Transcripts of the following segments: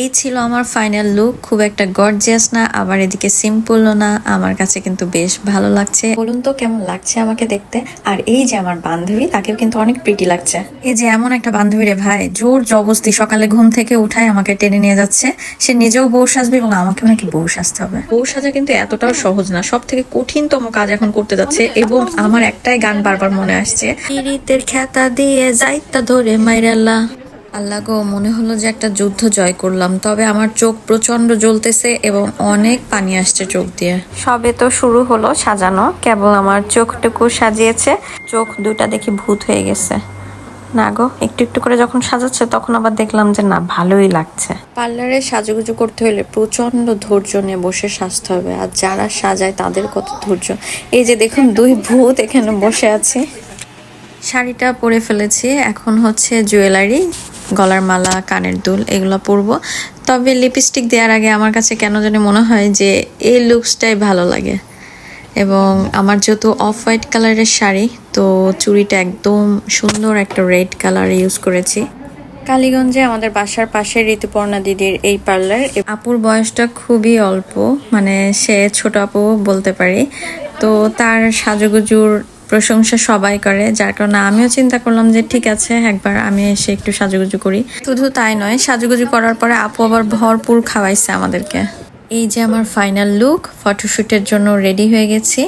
এই ছিল আমার ফাইনাল লুক খুব একটা গর্জিয়াস না, আবার এদিকে সিম্পলও না। আমার কাছে কিন্তু বেশ ভালো লাগছে। বলুন তো, কেমন লাগছে আমাকে দেখতে? আর এই যে আমার বান্ধবী, তাকেও কিন্তু অনেক প্রিটি লাগছে। এই যে এমন একটা বান্ধবী রে ভাই, জোর জবস্তি সকালে ঘুম থেকে উঠায় আমাকে টেনে নিয়ে যাচ্ছে। সে নিজেও বউ সাজবে এবং আমাকে নাকি বউ সাজতে হবে। বউ সাজা কিন্তু এতটাও সহজ না সব থেকে কঠিনতম কাজ এখন করতে যাচ্ছে এবং আমার একটাই গান বারবার মনে আসছে। খ্যাতা দিয়ে যাইতা ধরে মাইরাল্লা আল্লাহ গো মনে হলো যে একটা যুদ্ধ জয় করলাম তবে আমার চোখ প্রচণ্ড জ্বলতেছে এবং অনেক পানি আসছে চোখ দিয়ে। সবে তো শুরু হলো সাজানো কেবল আমার চোখটুকু সাজিয়েছে চোখ দুটা দেখি ভূত হয়ে গেছে। না গো একটু একটু করে যখন সাজাচ্ছে তখন আবার দেখলাম যে না ভালোই লাগছে। পার্লারে সাজুগুজু করতে হলে প্রচণ্ড ধৈর্য নিয়ে বসে সাজতে হবে আর যারা সাজায় তাদের কত ধৈর্য। এই যে দেখুন দুই ভূত এখানে বসে আছে। শাড়িটা পরে ফেলেছি এখন হচ্ছে জুয়েলারি। গলার মালা, কানের দুল, এগুলো পরবো। তবে লিপস্টিক দেওয়ার আগে আমার কাছে কেন জানি মনে হয় যে এই লুকসটাই ভালো লাগে। এবং আমার যেহেতু অফ হোয়াইট কালারের শাড়ি, তো চুড়িটা একদম সুন্দর একটা রেড কালার ইউজ করেছি। কালীগঞ্জে আমাদের বাসার পাশে ঋতুপর্ণা দিদির এই পার্লার আপুর বয়সটা খুবই অল্প মানে সে ছোট আপু বলতে পারি। তো তার সাজুগুজুর প্রশংসা সবাই করে, যার কারণে আমিও চিন্তা করলাম যে ঠিক আছে, একবার আমি এসে একটু সাজুগুজু করি। শুধু তাই নয়, সাজুগুজু করার পরে আপু আবার ভরপুর খাওয়াইছে আমাদেরকে। এই যে আমার ফাইনাল লুক ফটোশুটের জন্য রেডি হয়ে গেছি।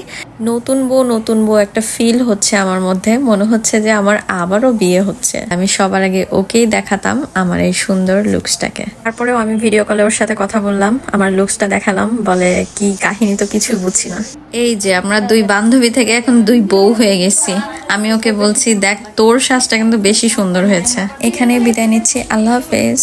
নতুন বউ নতুন বউ একটা ফিল হচ্ছে আমার মধ্যে। মনে হচ্ছে যে আমার আবারও বিয়ে হচ্ছে। আমি সবার আগে ওকেই দেখাতাম আমার এই সুন্দর লুকসটাকে তারপরেও আমি ভিডিও কলে ওর সাথে কথা বললাম, আমার লুকসটা দেখালাম, বলে কি কাহিনী তো কিছু বুঝছি না। এই যে আমরা দুই বান্ধবী থেকে এখন দুই বউ হয়ে গেছি। আমি ওকে বলছি, দেখ, তোর শ্বাসটা কিন্তু বেশি সুন্দর হয়েছে। এখানে বিদায় নিচ্ছি। আল্লাহ হাফেজ।